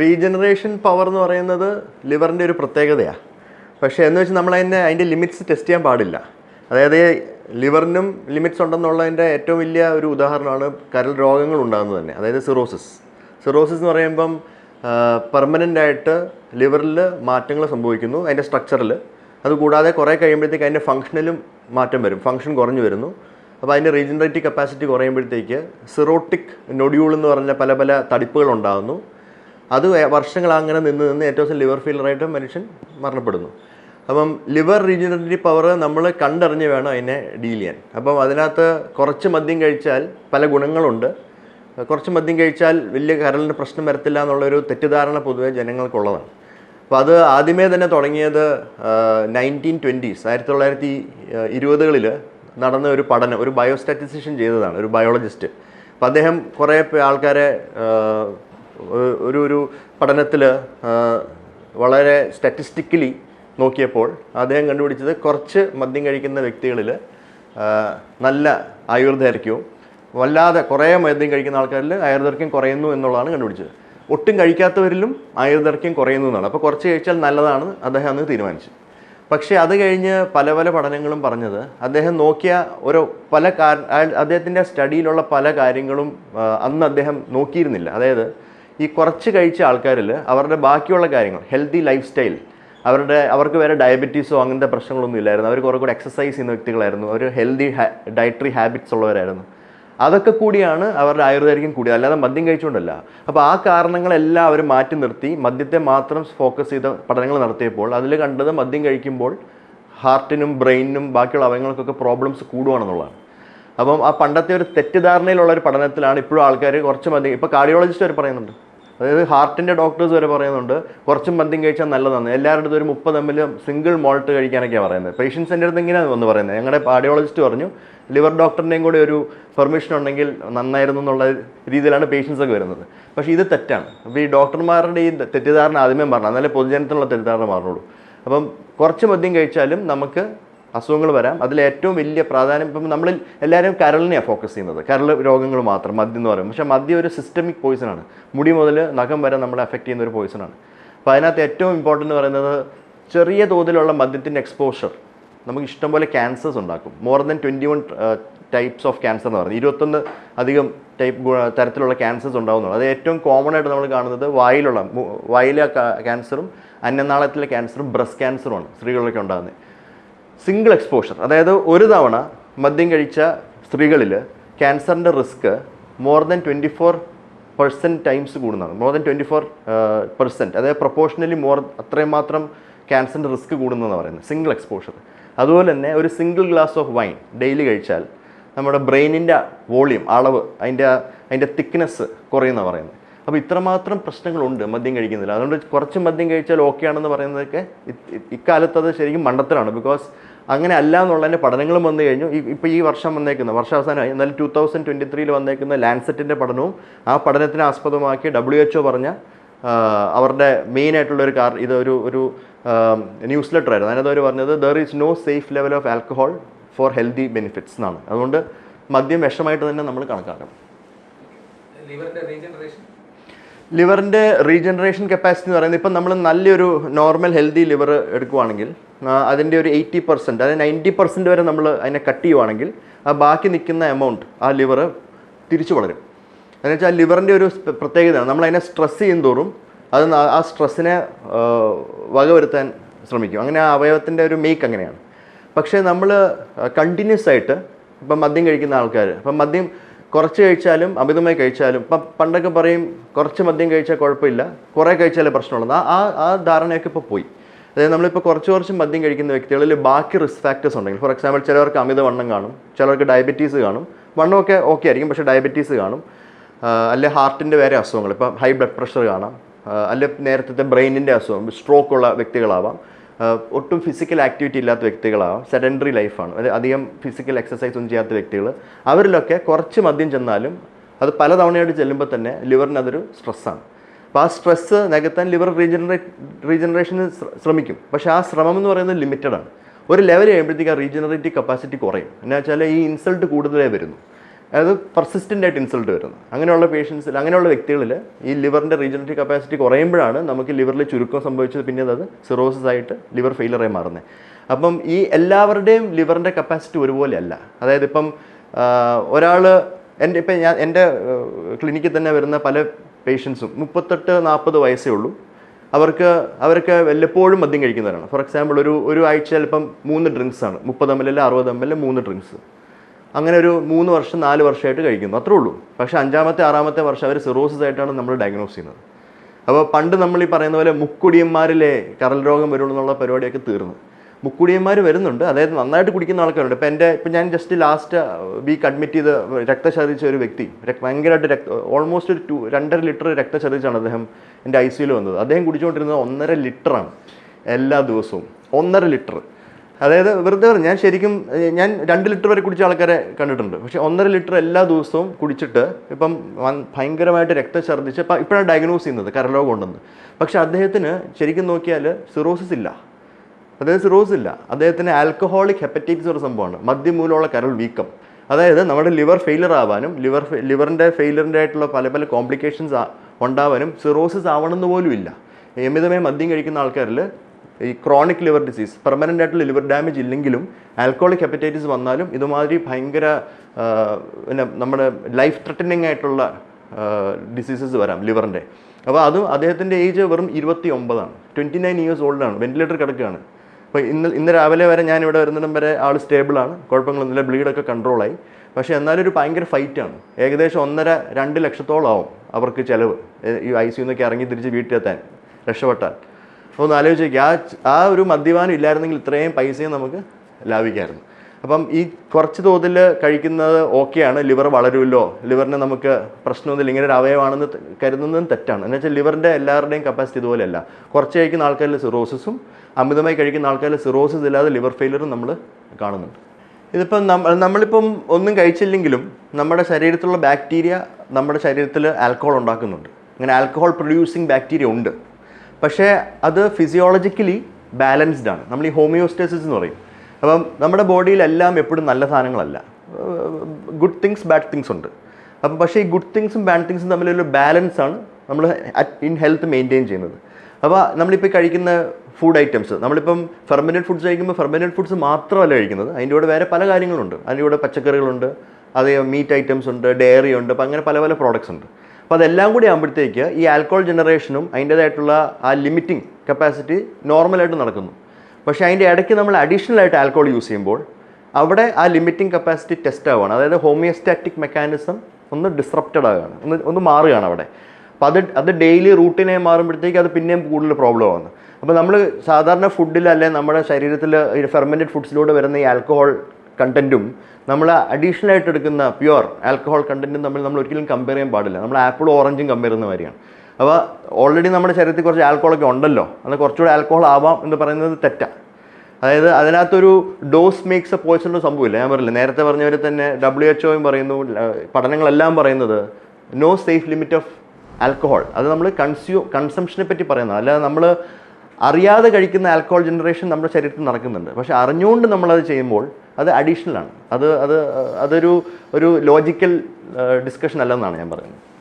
Regeneration power എന്ന് പറയുന്നത് ലിവറിന്റെ ഒരു പ്രത്യേകതയാണ് പക്ഷേ എന്ന് വെച്ചാൽ നമ്മൾ അതിന്റെ അതിന്റെ ലിമിറ്റ്സ് ടെസ്റ്റ് ചെയ്യാൻ പാടില്ല. അതായത് ലിവറിനും ലിമിറ്റ്സ് ഉണ്ടെന്നുള്ളതിന്റെ ഏറ്റവും വലിയ ഒരു ഉദാഹരണമാണ് കരൽ രോഗങ്ങൾ ഉണ്ടാകുന്നത് തന്നെ അതായത് സിറോസിസ്. സിറോസിസ് എന്ന് പറയുമ്പം പെർമനന്റ് ആയിട്ട് ലിവറിൽ മാറ്റങ്ങൾ സംഭവിക്കുന്നു അതിന്റെ സ്ട്രക്ചറിൽ അതുകൂടാതെ കുറേ കഴിയുമ്പോഴത്തേക്ക് അതിന്റെ ഫങ്ഷനിലും മാറ്റം വരും ഫങ്ഷൻ കുറഞ്ഞു വരുന്നു. അപ്പോൾ അതിന്റെ റീജനറേറ്റീവ് കപ്പാസിറ്റി കുറയുമ്പോഴത്തേക്ക് സിറോട്ടിക് നൊഡ്യൂൾ എന്ന് പറഞ്ഞ പല പല തടിപ്പുകൾ ഉണ്ടാകുന്നു. അത് വർഷങ്ങൾ അങ്ങനെ നിന്ന് നിന്ന് ഏറ്റവും ദിവസം ലിവർ ഫെയിലറായിട്ട് മനുഷ്യൻ മരണപ്പെടുന്നു. അപ്പം ലിവർ റീജനറേറ്റീവ് പവർ നമ്മൾ കണ്ടറിഞ്ഞ് വേണം അതിനെ ഡീൽ ചെയ്യാൻ. അപ്പം അതിനകത്ത് കുറച്ച് മദ്യം കഴിച്ചാൽ പല ഗുണങ്ങളുണ്ട്. കുറച്ച് മദ്യം കഴിച്ചാൽ വലിയ കരളിന് പ്രശ്നം വരത്തില്ല എന്നുള്ളൊരു തെറ്റിദ്ധാരണ പൊതുവെ ജനങ്ങൾക്കുള്ളതാണ്. അപ്പോൾ അത് ആദ്യമേ തന്നെ തുടങ്ങിയത് നയന്റീൻ ട്വന്റീസ് ആയിരത്തി തൊള്ളായിരത്തി ഇരുപതുകളിൽ നടന്ന ഒരു പഠനം ഒരു ബയോസ്റ്റാറ്റിസിഷൻ ചെയ്തതാണ് ഒരു ബയോളജിസ്റ്റ് അപ്പോൾ അദ്ദേഹം കുറേ ആൾക്കാരെ ഒരു ഒരു പഠനത്തിൽ വളരെ സ്റ്റാറ്റിസ്റ്റിക്കലി നോക്കിയപ്പോൾ അദ്ദേഹം കണ്ടുപിടിച്ചത് കുറച്ച് മദ്യം കഴിക്കുന്ന വ്യക്തികളിൽ നല്ല ആയുർദൈർഘ്യവും വല്ലാതെ കുറേ മദ്യം കഴിക്കുന്ന ആൾക്കാരിൽ ആയുർദൈർഘ്യം കുറയുന്നു എന്നുള്ളതാണ് കണ്ടുപിടിച്ചത്. ഒട്ടും കഴിക്കാത്തവരിലും ആയുർദൈർഘ്യം കുറയുന്നു എന്നാണ്. അപ്പോൾ കുറച്ച് കഴിച്ചാൽ നല്ലതാണ് അദ്ദേഹം അന്ന് തീരുമാനിച്ചു. പക്ഷേ അത് കഴിഞ്ഞ് പല പല പഠനങ്ങളും പറഞ്ഞത് അദ്ദേഹം നോക്കിയ ഒരു പല അദ്ദേഹത്തിന്റെ സ്റ്റഡിയിലുള്ള പല കാര്യങ്ങളും അന്ന് അദ്ദേഹം നോക്കിയിരുന്നില്ല. അതായത് ഈ കുറച്ച് കഴിച്ച ആൾക്കാരിൽ അവരുടെ ബാക്കിയുള്ള കാര്യങ്ങൾ ഹെൽത്തി ലൈഫ് സ്റ്റൈൽ അവരുടെ അവർക്ക് വേറെ ഡയബറ്റീസോ അങ്ങനത്തെ പ്രശ്നങ്ങളൊന്നും ഇല്ലായിരുന്നു. അവർ കുറേ കൂടെ എക്സസൈസ് ചെയ്യുന്ന വ്യക്തികളായിരുന്നു. അവർ ഹെൽത്തി ഡയറ്ററി ഹാബിറ്റ്സ് ഉള്ളവരായിരുന്നു. അതൊക്കെ കൂടിയാണ് അവരുടെ ആയുർദൈർഘ്യം കൂടിയത്. അല്ലാതെ മദ്യം കഴിച്ചുകൊണ്ടല്ല. അപ്പോൾ ആ കാരണങ്ങളെല്ലാം അവർ മാറ്റി നിർത്തി മദ്യത്തെ മാത്രം ഫോക്കസ് ചെയ്ത പഠനങ്ങൾ നടത്തിയപ്പോൾ അതിൽ കണ്ടത് മദ്യം കഴിക്കുമ്പോൾ ഹാർട്ടിനും ബ്രെയിനിനും ബാക്കിയുള്ള അവയവങ്ങൾക്കൊക്കെ പ്രോബ്ലംസ് കൂടുവാണെന്നുള്ളതാണ്. അപ്പം ആ പണ്ടത്തെ ഒരു തെറ്റിദ്ധാരണയിലുള്ള ഒരു പഠനത്തിലാണ് ഇപ്പോഴും ആൾക്കാർ കുറച്ച് മദ്യം ഇപ്പോൾ കാർഡിയോളജിസ്റ്റ് വരെ പറയുന്നുണ്ട്. അതായത് ഹാർട്ടിന്റെ ഡോക്ടേഴ്സ് വരെ പറയുന്നുണ്ട് കുറച്ച് മദ്യം കഴിച്ചാൽ നല്ലതാണ് എല്ലാവരുടെ അടുത്തും ഒരു മുപ്പത് എം സിംഗിൾ മോൾട്ട് കഴിക്കാനൊക്കെയാണ് പറയുന്നത്. പേഷ്യൻസിന്റെ അടുത്ത് ഇങ്ങനെയാണ് വന്ന് പറയുന്നത്. ഞങ്ങളുടെ കാർഡിയോളജിസ്റ്റ് പറഞ്ഞു ലിവർ ഡോക്ടറിന്റെയും കൂടി ഒരു പെർമിഷൻ ഉണ്ടെങ്കിൽ നന്നായിരുന്നു എന്നുള്ള രീതിയിലാണ് പേഷ്യൻസൊക്കെ വരുന്നത്. പക്ഷേ ഇത് തെറ്റാണ്. അപ്പോൾ ഈ ഡോക്ടർമാരുടെ ഈ തെറ്റിദ്ധാരണ ആദ്യമേ പറഞ്ഞു എന്നാലേ പൊതുജനത്തിനുള്ള തെറ്റിദ്ധാരണ മാറുള്ളൂ അപ്പം കുറച്ച് മദ്യം കഴിച്ചാലും നമുക്ക് അസുഖങ്ങൾ വരാം. അതിൽ ഏറ്റവും വലിയ പ്രാധാന്യം ഇപ്പം നമ്മൾ എല്ലാവരും കരളിനെയാണ് ഫോക്കസ് ചെയ്യുന്നത്. കരൾ രോഗങ്ങൾ മാത്രം മദ്യം എന്ന് പറയും പക്ഷേ മദ്യം ഒരു സിസ്റ്റമിക് പോയിസണാണ് മുടി മുതൽ നഖം വരെ നമ്മളെ അഫക്റ്റ് ചെയ്യുന്ന ഒരു പോയിസണാണ് അപ്പോൾ അതിനകത്ത് ഏറ്റവും ഇമ്പോർട്ടന്റ് എന്ന് പറയുന്നത് ചെറിയ തോതിലുള്ള മദ്യത്തിന്റെ എക്സ്പോഷർ നമുക്ക് ഇഷ്ടംപോലെ ക്യാൻസേഴ്സ് ഉണ്ടാക്കും. More than twenty one types of cancer എന്ന് പറയുന്നത് ഇരുപത്തൊന്ന് അധികം ടൈപ്പ് തരത്തിലുള്ള ക്യാൻസേഴ്സ് ഉണ്ടാകുന്നുള്ളൂ അത് ഏറ്റവും കോമൺ ആയിട്ട് നമ്മൾ കാണുന്നത് വായിലുള്ള വായിലെ ക്യാൻസറും അന്നനാളത്തിലെ ക്യാൻസറും ബ്രസ്റ്റ് ക്യാൻസറുമാണ് സ്ത്രീകളിലൊക്കെ ഉണ്ടാകുന്നത്. സിംഗിൾ എക്സ്പോഷർ അതായത് ഒരു തവണ മദ്യം കഴിച്ച സ്ത്രീകളിൽ ക്യാൻസറിന്റെ risk more than twenty four percent times കൂടുന്നതാണ്. More than twenty four percent അതായത് പ്രൊപ്പോർഷണലി മോർ അത്രയും മാത്രം ക്യാൻസറിന്റെ റിസ്ക് കൂടുന്നതെന്ന് പറയുന്നത്. സിംഗിൾ എക്സ്പോഷർ അതുപോലെ തന്നെ ഒരു single glass of wine daily കഴിച്ചാൽ നമ്മുടെ ബ്രെയിനിന്റെ വോളിയം അളവ് അതിന്റെ അതിന്റെ തിക്നെസ് കുറയുന്നതാണ് പറയുന്നത്. അപ്പോൾ ഇത്രമാത്രം പ്രശ്നങ്ങളുണ്ട് മദ്യം കഴിക്കുന്നില്ല അതുകൊണ്ട് കുറച്ച് മദ്യം കഴിച്ചാൽ ഓക്കെ ആണെന്ന് പറയുന്നതൊക്കെ ഇക്കാലത്ത് അത് ശരിക്കും മണ്ടത്തരാണ് ബിക്കോസ് അങ്ങനെ അല്ല എന്നുള്ളതിന്റെ പഠനങ്ങളും വന്നു കഴിഞ്ഞു. ഇപ്പോൾ ഈ വർഷം വന്നേക്കുന്ന വർഷാവസാനമായി എന്നാലും ടൂ തൗസൻഡ് ട്വന്റി ത്രീയിൽ വന്നേക്കുന്ന ലാൻസെറ്റിന്റെ പഠനവും ആ പഠനത്തിനെ ആസ്പദമാക്കി ഡബ്ല്യു എച്ച് ഒ പറഞ്ഞ അവരുടെ മെയിൻ ആയിട്ടുള്ള ഒരു കാർ ഇത് ഒരു ഒരു ന്യൂസ് ലെറ്റർ ആയിരുന്നു. അതിനകത്ത് അവർ പറഞ്ഞത് there is no safe level of alcohol for healthy benefits എന്നാണ്. അതുകൊണ്ട് മദ്യം വിഷമായിട്ട് തന്നെ നമ്മൾ കണക്കാക്കണം. ലിവറിന്റെ റീജനറേഷൻ കപ്പാസിറ്റി എന്ന് പറയുന്നത് ഇപ്പം നമ്മൾ നല്ലൊരു നോർമൽ ഹെൽത്തി ലിവർ എടുക്കുവാണെങ്കിൽ അതിന്റെ ഒരു എയ്റ്റി പെർസെന്റ് അതായത് നയന്റി പെർസെന്റ് വരെ നമ്മൾ അതിനെ കട്ട് ചെയ്യുവാണെങ്കിൽ ആ ബാക്കി നിൽക്കുന്ന എമൗണ്ട് ആ ലിവർ തിരിച്ചു വളരും. എന്ന് വെച്ചാൽ ലിവറിന്റെ ഒരു പ്രത്യേകതയാണ്. നമ്മളതിനെ സ്ട്രെസ് ചെയ്യും തോറും അത് ആ സ്ട്രെസ്സിനെ വകവരുത്താൻ ശ്രമിക്കും. അങ്ങനെ ആ അവയവത്തിന്റെ ഒരു മേക്ക് അങ്ങനെയാണ്. പക്ഷേ നമ്മൾ കണ്ടിന്യൂസ് ആയിട്ട് ഇപ്പം മദ്യം കഴിക്കുന്ന ആൾക്കാർ ഇപ്പം മദ്യം കുറച്ച് കഴിച്ചാലും അമിതമായി കഴിച്ചാലും ഇപ്പം പണ്ടൊക്കെ പറയും കുറച്ച് മദ്യം കഴിച്ചാൽ കുഴപ്പമില്ല കുറേ കഴിച്ചാലേ പ്രശ്നമുള്ളത് ആ ആ- ആ ധാരണയൊക്കെ ഇപ്പോൾ പോയി. അതായത് നമ്മളിപ്പോൾ കുറച്ച് കുറച്ച് മദ്യം കഴിക്കുന്ന വ്യക്തികളിൽ ബാക്കി റിസ്ക് ഫാക്ടേഴ്സ് ഉണ്ടെങ്കിൽ ഫോർ എക്സാമ്പിൾ ചിലവർക്ക് അമിതവണ്ണം കാണും ചിലർക്ക് ഡയബറ്റീസ് കാണും വണ്ണമൊക്കെ ഓക്കെ ആയിരിക്കും പക്ഷേ ഡയബറ്റീസ് കാണും. അല്ലെ ഹാർട്ടിന്റെ വേറെ അസുഖങ്ങൾ ഇപ്പം ഹൈ ബ്ലഡ് പ്രഷർ കാണാം അല്ലെ നേരത്തെ ബ്രെയിനിന്റെ അസുഖം സ്ട്രോക്ക് ഉള്ള വ്യക്തികളാവാം ഒട്ടും ഫിസിക്കൽ ആക്ടിവിറ്റി ഇല്ലാത്ത വ്യക്തികളാവാം സെഡൻഡറി ലൈഫാണ് അതായത് അധികം ഫിസിക്കൽ എക്സസൈസ് ഒന്നും ചെയ്യാത്ത വ്യക്തികൾ അവരിലൊക്കെ കുറച്ച് മദ്യം ചെന്നാലും അത് പല തവണയായിട്ട് ചെല്ലുമ്പോൾ തന്നെ ലിവറിന് അതൊരു സ്ട്രെസ്സാണ് അപ്പോൾ ആ സ്ട്രെസ്സ് നികത്താൻ ലിവർ റീജനറേറ്റ് റീജനറേഷന് ശ്രമിക്കും. പക്ഷേ ആ ശ്രമം എന്ന് പറയുന്നത് ലിമിറ്റഡാണ് ഒരു ലെവൽ കഴിയുമ്പോഴത്തേക്ക് ആ റീജനറേറ്റീവ് കപ്പാസിറ്റി കുറയും. എന്നുവെച്ചാൽ ഈ ഇൻസൾട്ട് കൂടുതലേ വരുന്നു. അതായത് പെർസിസ്റ്റന്റ് ആയിട്ട് ഇൻസൾട്ട് വരുന്നത് അങ്ങനെയുള്ള പേഷ്യൻസിൽ അങ്ങനെയുള്ള വ്യക്തികളിൽ ഈ ലിവറിന്റെ റീജനറേറ്റീവ് കപ്പാസിറ്റി കുറയുമ്പോഴാണ് നമുക്ക് ലിവറിൽ ചുരുക്കം സംഭവിച്ചത്. പിന്നെ അത് സിറോസിസ് ആയിട്ട് ലിവർ ഫെയിലറായി മാറുന്നത്. അപ്പം ഈ എല്ലാവരുടെയും ലിവറിന്റെ കപ്പാസിറ്റി ഒരുപോലെ അല്ല. അതായത് ഇപ്പം ഒരാൾ എന്റെ ഇപ്പം ഞാൻ എന്റെ ക്ലിനിക്കിൽ തന്നെ വരുന്ന പല പേഷ്യൻസും മുപ്പത്തെട്ട് നാൽപ്പത് വയസ്സേ ഉള്ളൂ. അവർക്ക് അവർക്ക് വല്ലപ്പോഴും മദ്യം കഴിക്കുന്നവരാണ്. ഫോർ എക്സാമ്പിൾ ഒരു ഒരു ആഴ്ച ചിലപ്പം മൂന്ന് ഡ്രിങ്ക്സ് ആണ്. മുപ്പത് എം എൽ അല്ല അറുപത് എം എൽ മൂന്ന് ഡ്രിങ്ക്സ് അങ്ങനെ ഒരു മൂന്ന് വർഷം നാല് വർഷമായിട്ട് കഴിക്കുന്നു. അത്രേ ഉള്ളൂ. പക്ഷേ അഞ്ചാമത്തെ ആറാമത്തെ വർഷം അവർ സിറോസിസ് ആയിട്ടാണ് നമ്മൾ ഡയഗ്നോസ് ചെയ്യുന്നത്. അപ്പോൾ പണ്ട് നമ്മൾ ഈ പറയുന്ന പോലെ മുക്കുടിയന്മാരിലെ കരൽ രോഗം വരുള്ളൂ എന്നുള്ള പരിപാടിയൊക്കെ തീർന്നു. മുക്കുടിയന്മാർ വരുന്നുണ്ട്. അതായത് നന്നായിട്ട് കുടിക്കുന്ന ആൾക്കാരുണ്ട്. ഇപ്പം എന്റെ ഇപ്പം ഞാൻ ജസ്റ്റ് ലാസ്റ്റ് വീക്ക് അഡ്മിറ്റ് ചെയ്ത രക്തശതിച്ച ഒരു വ്യക്തി. ഭയങ്കരമായിട്ട് രക്ത ഓൾമോസ്റ്റ് ഒരു ടു രണ്ടര ലിറ്റർ രക്തശതിച്ചാണ് അദ്ദേഹം എന്റെ ഐ സിയിൽ വന്നത്. അദ്ദേഹം കുടിച്ചുകൊണ്ടിരുന്നത് ഒന്നര ലിറ്ററാണ് എല്ലാ ദിവസവും. ഒന്നര ലിറ്റർ അതായത് വെറുതെ പറഞ്ഞു ഞാൻ ശരിക്കും ഞാൻ രണ്ട് ലിറ്റർ വരെ കുടിച്ച ആൾക്കാരെ കണ്ടിട്ടുണ്ട്. പക്ഷെ ഒന്നര ലിറ്റർ എല്ലാ ദിവസവും കുടിച്ചിട്ട് ഇപ്പം ഭയങ്കരമായിട്ട് ഭയങ്കരമായിട്ട് രക്തഛർദ്ദിച്ച് ഇപ്പം ഇപ്പോഴാണ് ഡയഗ്നോസ് ചെയ്യുന്നത് കരലോകം ഉണ്ടെന്ന് പക്ഷെ അദ്ദേഹത്തിന് ശരിക്കും നോക്കിയാൽ സിറോസിസ് ഇല്ല. അതായത് സിറോസ് ഇല്ല. അദ്ദേഹത്തിന് ആൽക്കഹോളിക് ഹെപ്പറ്റൈറ്റിസ് ഒരു സംഭവമാണ്. മദ്യം മൂലമുള്ള കരൾ വീക്കം. അതായത് നമ്മുടെ ലിവർ ഫെയിലർ ആവാനും ലിവർ ലിവറിന്റെ ഫെയിലറിന്റെ ആയിട്ടുള്ള പല പല കോംപ്ലിക്കേഷൻസ് ഉണ്ടാവാനും സിറോസിസ് ആവണമെന്ന് പോലും ഇല്ല. നിയമിതമായി മദ്യം കഴിക്കുന്ന ആൾക്കാരിൽ ഈ ക്രോണിക് ലിവർ ഡിസീസ് പെർമനന്റ് ആയിട്ടുള്ള ലിവർ ഡാമേജ് ഇല്ലെങ്കിലും ആൽക്കോളിക് ഹെപ്പറ്റൈറ്റിസ് വന്നാലും ഇതുമാതിരി ഭയങ്കര പിന്നെ നമ്മുടെ ലൈഫ് ത്രെട്ടനിങ് ആയിട്ടുള്ള ഡിസീസസ് വരാം ലിവറിന്റെ അപ്പോൾ അതും അദ്ദേഹത്തിന്റെ ഏജ് വെറും ഇരുപത്തി ഒമ്പതാണ് ട്വന്റി നയൻ ഇയേഴ്സ് ഓൾഡാണ് വെന്റിലേറ്റർ കിടക്കുകയാണ്. അപ്പോൾ ഇന്ന് ഇന്ന് രാവിലെ വരെ ഞാൻ ഇവിടെ വരുന്നിടം വരെ ആൾ സ്റ്റേബിളാണ് കുഴപ്പങ്ങളൊന്നുമില്ല ബ്ലീഡൊക്കെ കൺട്രോളായി പക്ഷേ എന്നാലും ഒരു ഭയങ്കര ഫൈറ്റാണ് ഏകദേശം ഒന്നര രണ്ട് ലക്ഷത്തോളം ആവും അവർക്ക് ചിലവ്. ഈ ഐ സിന്നൊക്കെ ഇറങ്ങി തിരിച്ച് വീട്ടിലെത്താൻ രക്ഷപ്പെട്ടാൽ. ഒന്ന് ആലോചിച്ച് നോക്കി ആ ആ ഒരു മദ്യപാനം ഇല്ലായിരുന്നെങ്കിൽ ഇത്രയും പൈസയും നമുക്ക് ലാഭിക്കായിരുന്നു. അപ്പം ഈ കുറച്ച് തോതിൽ കഴിക്കുന്നത് ഓക്കെയാണ്. ലിവർ വളരുമല്ലോ. ലിവറിന് നമുക്ക് പ്രശ്നമൊന്നുമില്ല ഇങ്ങനെ ഒരു അവയവാണെന്ന് കരുതുന്നതും തെറ്റാണ്. എന്ന് വെച്ചാൽ ലിവറിന്റെ എല്ലാവരുടെയും കപ്പാസിറ്റി ഇതുപോലെയല്ല. കുറച്ച് കഴിക്കുന്ന ആൾക്കാരിൽ സിറോസിസും അമിതമായി കഴിക്കുന്ന ആൾക്കാരിൽ സിറോസിസ് ഇല്ലാതെ ലിവർ ഫെയിലറും നമ്മൾ കാണുന്നുണ്ട്. ഇതിപ്പം നമ്മളിപ്പം ഒന്നും കഴിച്ചില്ലെങ്കിലും നമ്മുടെ ശരീരത്തിലുള്ള ബാക്ടീരിയ നമ്മുടെ ശരീരത്തിൽ ആൽക്കഹോൾ ഉണ്ടാക്കുന്നുണ്ട്. അങ്ങനെ ആൽക്കഹോൾ പ്രൊഡ്യൂസിങ് ബാക്ടീരിയ ഉണ്ട്. പക്ഷേ അത് ഫിസിയോളജിക്കലി ബാലൻസ്ഡ് ആണ്. നമ്മൾ ഈ ഹോമിയോസ്റ്റേസിസ് എന്ന് പറയും. അപ്പം നമ്മുടെ ബോഡിയിലെല്ലാം എപ്പോഴും നല്ല സാധനങ്ങളല്ല. ഗുഡ് തിങ്സ് ബാഡ് തിങ്സ് ഉണ്ട്. അപ്പം പക്ഷേ ഈ ഗുഡ് തിങ്സും ബാഡ് തിങ്സും തമ്മിലൊരു ബാലൻസ് ആണ് നമ്മൾ ഇൻ ഹെൽത്ത് മെയിന്റെയിൻ ചെയ്യുന്നത്. അപ്പോൾ നമ്മളിപ്പോൾ കഴിക്കുന്ന ഫുഡ് ഐറ്റംസ് നമ്മളിപ്പം ഫെർമനന്റ് ഫുഡ്സ് കഴിക്കുമ്പോൾ ഫെർമനന്റ് ഫുഡ്സ് മാത്രമല്ല കഴിക്കുന്നത്. അതിന്റെ കൂടെ വേറെ പല കാര്യങ്ങളുണ്ട്. അതിന്റെ കൂടെ പച്ചക്കറികളുണ്ട്. അതേ മീറ്റ് ഐറ്റംസ് ഉണ്ട് ഡയറി ഉണ്ട്. അപ്പം അങ്ങനെ പല പല പ്രോഡക്ട്സ് ഉണ്ട്. അപ്പോൾ അതെല്ലാം കൂടി ആകുമ്പോഴത്തേക്ക് ഈ ആൽക്കോൾ ജനറേഷനും അതിന്റേതായിട്ടുള്ള ആ ലിമിറ്റിംഗ് കപ്പാസിറ്റി നോർമലായിട്ട് നടക്കുന്നു. പക്ഷേ അതിന്റെ ഇടയ്ക്ക് നമ്മൾ അഡീഷണൽ ആയിട്ട് ആൽക്കോൾ യൂസ് ചെയ്യുമ്പോൾ അവിടെ ആ ലിമിറ്റിംഗ് കപ്പാസിറ്റി ടെസ്റ്റ് ആവുകയാണ്. അതായത് ഹോമിയോസ്റ്റാറ്റിക് മെക്കാനിസം ഒന്ന് ഡിസ്റപ്റ്റഡ് ആവുകയാണ്. ഒന്ന് ഒന്ന് മാറുകയാണ് അവിടെ. അപ്പോൾ അത് അത് ഡെയിലി റൂട്ടീനെ മാറുമ്പോഴത്തേക്ക് അത് പിന്നെയും കൂടുതൽ പ്രോബ്ലം ആവുന്നു. അപ്പോൾ നമ്മൾ സാധാരണ ഫുഡിൽ അല്ലെങ്കിൽ നമ്മുടെ ശരീരത്തിൽ ഫെർമെന്റഡ് ഫുഡ്സിലൂടെ വരുന്ന ഈ ആൽക്കഹോൾ കണ്ടന്റും നമ്മൾ അഡീഷണൽ ആയിട്ട് എടുക്കുന്ന പ്യുവർ ആൽക്കഹോൾ കണ്ടന്റും തമ്മിൽ നമ്മൾ ഒരിക്കലും കമ്പയർ ചെയ്യാൻ പാടില്ല. നമ്മൾ ആപ്പിളും ഓറഞ്ചും കമ്പയർ ചെയ്യുന്ന കാര്യമാണ് അപ്പോൾ ഓൾറെഡി നമ്മുടെ ശരീരത്തിൽ കുറച്ച് ആൽക്കഹോളൊക്കെ ഉണ്ടല്ലോ. അത് കുറച്ചുകൂടെ ആൽക്കഹോൾ ആവാം എന്ന് പറയുന്നത് തെറ്റാണ് അതായത് അതിനകത്തൊരു ഡോസ് മേക്സ് എ പോയിസൺ സംഭവമില്ല. ഞാൻ പറയില്ല നേരത്തെ പറഞ്ഞവർ തന്നെ ഡബ്ല്യു എച്ച് ഒയും പറയുന്നു പഠനങ്ങളെല്ലാം പറയുന്നത് no safe limit of alcohol അത് നമ്മൾ കൺസ്യൂ കൺസംഷനെ പറ്റി പറയുന്നത് അല്ലാതെ നമ്മൾ അറിയാതെ കഴിക്കുന്ന ആൽക്കഹോൾ ജനറേഷൻ നമ്മുടെ ശരീരത്തിൽ നടക്കുന്നുണ്ട്. പക്ഷേ അറിഞ്ഞുകൊണ്ട് നമ്മളത് ചെയ്യുമ്പോൾ അത് അഡീഷണൽ ആണ്. അത് അത് അതൊരു ഒരു ലോജിക്കൽ ഡിസ്കഷൻ അല്ലെന്നാണ് ഞാൻ പറയുന്നത്.